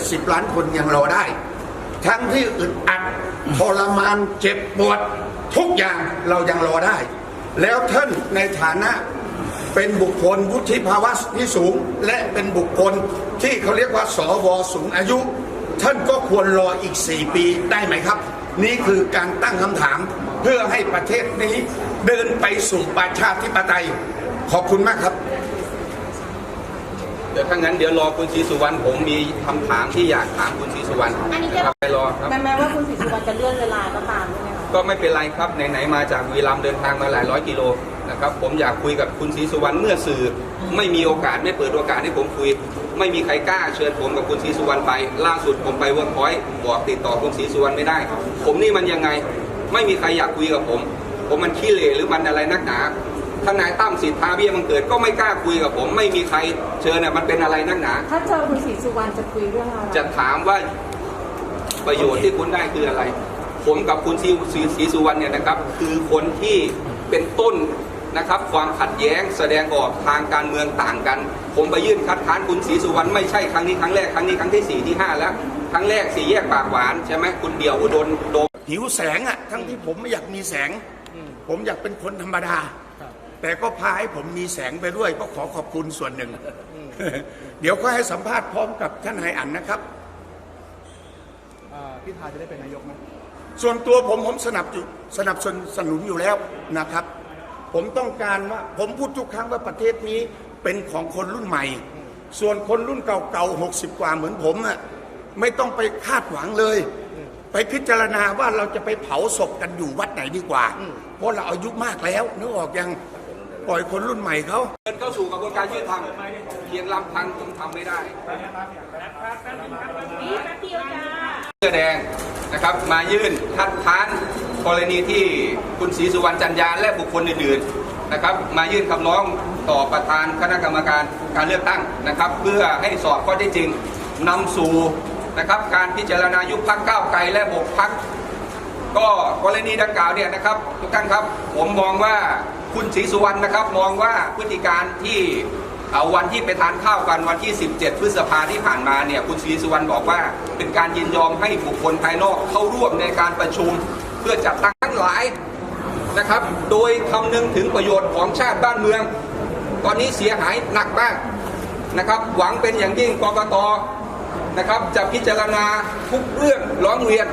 70 ล้านคนยังรอได้ ทั้งที่อึดอัดทรมานเจ็บปวด ทุกอย่างเรายังรอได้ แล้วท่านในฐานะเป็นบุคคลวุฒิภาวะที่สูง และเป็นบุคคลที่เขาเรียกว่าสวสูงอายุ ท่านก็ควรรออีก 4 ปีได้ไหมครับ นี่คือการตั้งคำถามเพื่อให้ประเทศนี้เดินไปสู่ประชาธิปไตย ขอบคุณมากครับ เดี๋ยวถ้างั้นเดี๋ยวรอคุณศรีสุวรรณผมมีคำถามที่อยากถามคุณศรีสุวรรณอันนี้จะ ครับไปรอครับแม้ว่าคุณศรีสุวรรณจะเลื่อนเวลาก็ตามใช่ไหมคะก็ไม่เป็นไรครับไหนๆมาจากวีรัมย์เดินทางมาหลายร้อยกิโลนะครับผมอยากคุยกับคุณศรีสุวรรณเมื่อสื่อ ไม่มีโอกาสไม่เปิดโอกาสให้ผมคุย ไม่มีใครกล้าเชิญผมกับคุณศรีสุวรรณไป ล่าสุดผมไปเวิร์กพอยต์บอกติดต่อคุณศรีสุวรรณไม่ได้ ผมนี่มันยังไง ไม่มีใครอยากคุยกับผม ผมมันขี้เหร่หรือมันอะไรนักหนา ทนายตั้มสิทธาเบี้ยบังเกิดก็ไม่กล้าคุยกับผม ไม่มีใครเชิญน่ะมันเป็นอะไรนักหนา ถ้าเจอคุณศรีสุวรรณจะคุยเรื่องอะไรจะถามว่าประโยชน์ที่คุณได้คืออะไร ผมกับคุณศรีศรีศรีสุวรรณเนี่ยนะครับ คือคนที่เป็นต้นนะครับ ความขัดแย้งแสดงออกทางการเมืองต่างกัน ผมไปยื่นคัดค้านคุณศรีสุวรรณไม่ใช่ครั้งนี้ครั้งแรกครั้งนี้ครั้งที่สี่ที่ห้าแล้วครั้งแรกสี่แยกปากหวานใช่ไหมคุณเดี่ยวอุดมโดมหิวแสงอะทั้งที่ผมไม่อยากมีแสง ผมอยากเป็นคนธรรมดา แต่ก็พาให้ผมมีแสงไปด้วยก็ขอขอบคุณส่วนหนึ่ง เดี๋ยวก็ให้สัมภาษณ์พร้อมกับท่านนายอันนะครับอ่าพิธาจะได้เป็นนายกไหมส่วนตัวผมผมสนับอยู่สนับสนุนสนุนอยู่แล้วนะครับ ผมต้องการว่าผมพูดทุกครั้งว่าประเทศนี้เป็นของคนรุ่นใหม่ ส่วนคนรุ่นเก่าๆ60 กว่าเหมือนผมอะไม่ต้องไปคาดหวังเลย ไปพิจารณาว่าเราจะไปเผาศพกันอยู่วัดไหนดีกว่า เพราะเราอายุมากแล้วนึกออกยัง ปล่อยคนรุ่นใหม่เขาเดินเข้าสู่กระบวนการยุติธรรมเพียงลำพังคงทำไม่ได้เสื้อแดงนะครับมายื่นคัดค้านกรณีที่คุณศรีสุวรรณจันยาและบุคคลอื่นๆนะครับ มายื่นคำร้องต่อประธานคณะกรรมการการเลือกตั้งนะครับ เพื่อให้สอบข้อเท็จจริงนำสู่นะครับการพิจารณายุบพักก้าวไกลและบกพัก ก็กรณีดังกล่าวเนี่ยนะครับทุกท่านครับ ผมมองว่าคุณศรีสุวรรณนะครับ มองว่าพฤติการที่วันที่ไปทานข้าวกันวันที่ 17 พฤษภาที่ผ่านมาเนี่ยคุณศรีสุวรรณบอกว่า เป็นการยินยอมให้บุคคลภายนอกเข้าร่วมในการประชุมเพื่อจัดตั้งทั้งหลายนะครับ โดยคำนึงถึงประโยชน์ของชาติบ้านเมือง ตอนนี้เสียหายหนักมากนะครับ หวังเป็นอย่างยิ่งกรกตนะครับ จะพิจารณาทุกเรื่องร้องเรียน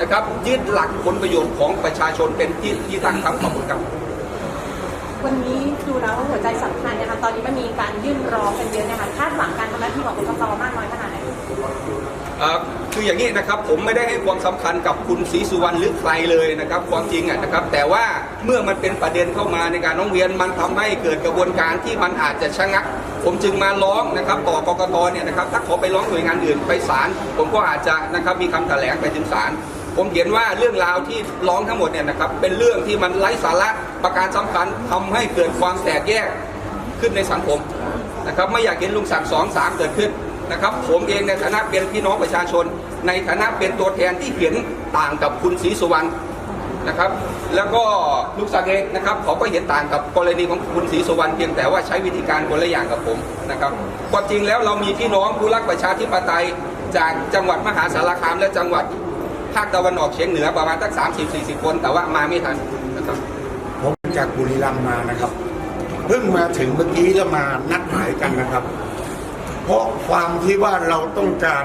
นะครับยึดหลักผลประโยชน์ของประชาชนเป็นที่ที่ตั้งครับขอบคุณครับวันนี้ดูแล้วหัวใจสำคัญนะคะตอนนี้มันมีการยื่นร้องกันเยอะนะคะคาดหวังการทำหน้าที่ของกกตมากน้อยขนาดไหนเอ่อคืออย่างนี้นะครับผมไม่ได้ให้ความสำคัญกับคุณศรีสุวรรณหรือใครเลยนะครับ ความจริงอะนะครับ แต่ว่าเมื่อมันเป็นประเด็นเข้ามาในการร้องเรียนมันทำให้เกิดกระบวนการที่มันอาจจะชะงัก ผมจึงมาร้องนะครับต่อกกตเนี่ยนะครับถ้าขอไปร้องหน่วยงานอื่นไปศาลผมก็อาจจะนะครับมีคำแถลงไปถึงศาล ผมเห็นว่าเรื่องราวที่ร้องทั้งหมดเนี่ยนะครับเป็นเรื่องที่มันไร้สาระประการสำคัญทำให้เกิดความแตกแยกขึ้นในสังคมนะครับไม่อยากเห็นลุงศักดิ์สองสามเกิดขึ้นนะครับผมเองในฐานะเป็นพี่น้องประชาชน ในฐานะเป็นตัวแทนที่เห็นต่างกับคุณศรีสุวรรณนะครับแล้วก็ลุงศักดิ์เองนะครับเขาก็เห็นต่างกับกรณีของคุณศรีสุวรรณเพียงแต่ว่าใช้วิธีการคนละอย่างกับผมนะครับความจริงแล้วเรามีพี่น้องผู้รักประชาธิปไตยจากจังหวัดมหาสารคามและจังหวัด ภาคตะวันออกเฉียงเหนือประมาณตั้ง30 40คน แต่ว่ามาไม่ทันนะครับผมจากบุรีรัมย์มานะครับ เพิ่งมาถึงเมื่อกี้แล้วมานัดหมายกันนะครับ เพราะความที่ว่าเราต้องการ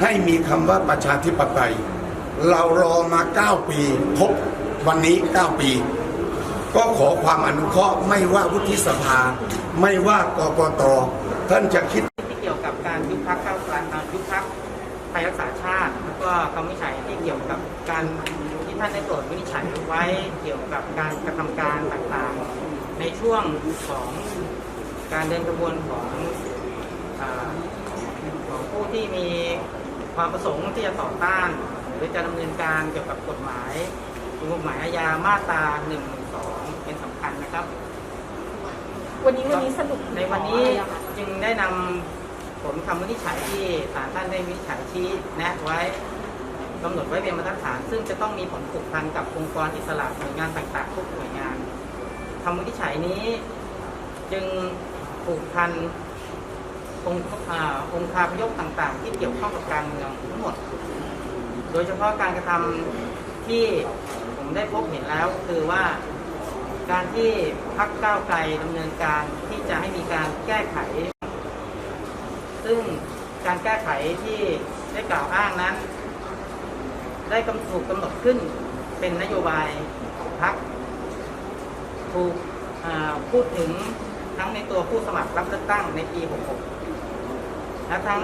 ให้มีคำว่าประชาธิปไตย เรารอมา 9 ปีครบวันนี้ 9 ปี ก็ขอความอนุเคราะห์ไม่ว่าวุฒิสภา ไม่ว่ากกตท่านจะคิดที่เกี่ยวกับการยุบพักเก้าวไกลอ่ายุบพักไทยรักษาชาติแล้ว ก็คำวินิจฉัยที่เกี่ยวกับการที่ท่านได้โปรดวินิจฉัยไว้เกี่ยวกับการกระทำการต่างๆ ในช่วงของการเดินกระบวนของอของผู้ที่มีความประสงค์ที่จะต่อต้าน หรือจะดำเนินการเกี่ยวกับกฎหมายกฎหมายอาญามาตรา1นึเป็นสำคัญนะครับ วันนี้วันนี้สรุปในวันนี้จึงได้นำผลคำวินิจฉัยที่ศาลท่านได้วินิจฉัยชี้แนะไว้ กำหนดไว้เป็นมาตรฐาน ซึ่งจะต้องมีผลผูกพันกับองค์กรอิสระหน่วยงานต่างๆทุกหน่วยงานคำวินิจฉัยนี้จึงผูกพันองค์องคาพยพต่างๆ ที่เกี่ยวข้องกับการเมืองทั้งหมด โดยเฉพาะการกระทำที่ผมได้พบเห็นแล้วคือว่าการที่พักก้าวไกลดำเนินการที่จะให้มีการแก้ไข ซึ่งการแก้ไขที่ได้กล่าวอ้างนั้น ได้กำถูกกำหนดขึ้นเป็นนโยบายของพรรคถูกพูดถึงทั้งในตัวผู้สมัครรับเลือกตั้งในปี 66 และทั้ง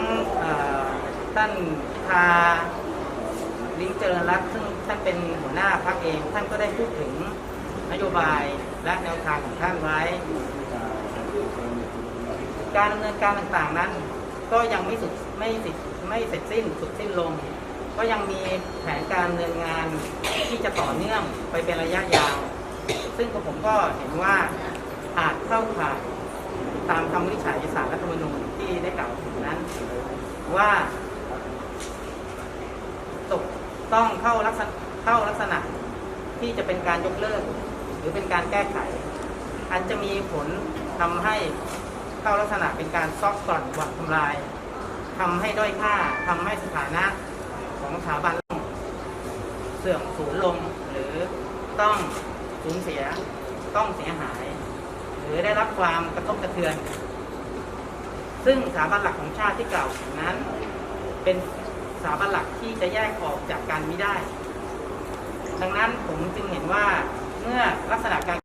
ท่านพิธาลิงเจริญรัตน์ซึ่งท่านเป็นหัวหน้าพรรคเอง ท่านก็ได้พูดถึงนโยบายและแนวทางของท่านไว้ การดำเนินการต่างๆนั้น ก็ยังไม่สุดไม่สิไม่เสร็จสิ้นสุดสิ้นลง ก็ยังมีแผนการดำเนินงานที่จะต่อเนื่องไปเป็นระยะยาว ซึ่งผมก็เห็นว่าอาจเข้าข่ายตามคำวินิจฉัยสารรัฐธรรมนูญที่ได้กล่าวถึงนั้น ว่าตกต้องเข้าลักษณะเข้าลักษณะที่จะเป็นการยกเลิก หรือเป็นการแก้ไข อันจะมีผลทำให้เข้าลักษณะเป็นการซอกกร่อนหวังทำลายทำให้ด้อยค่าทำให้สถานะ ของสถาบันเสื่อมสูญลงหรือต้องสูญเสียต้องเสียหาย หรือได้รับความกระทบกระเทือน ซึ่งสถาบันหลักของชาติที่กล่าวถึงนั้น เป็นสถาบันหลักที่จะแยกออกจากกันไม่ได้ ดังนั้นผมจึงเห็นว่าเมื่อลักษณะการ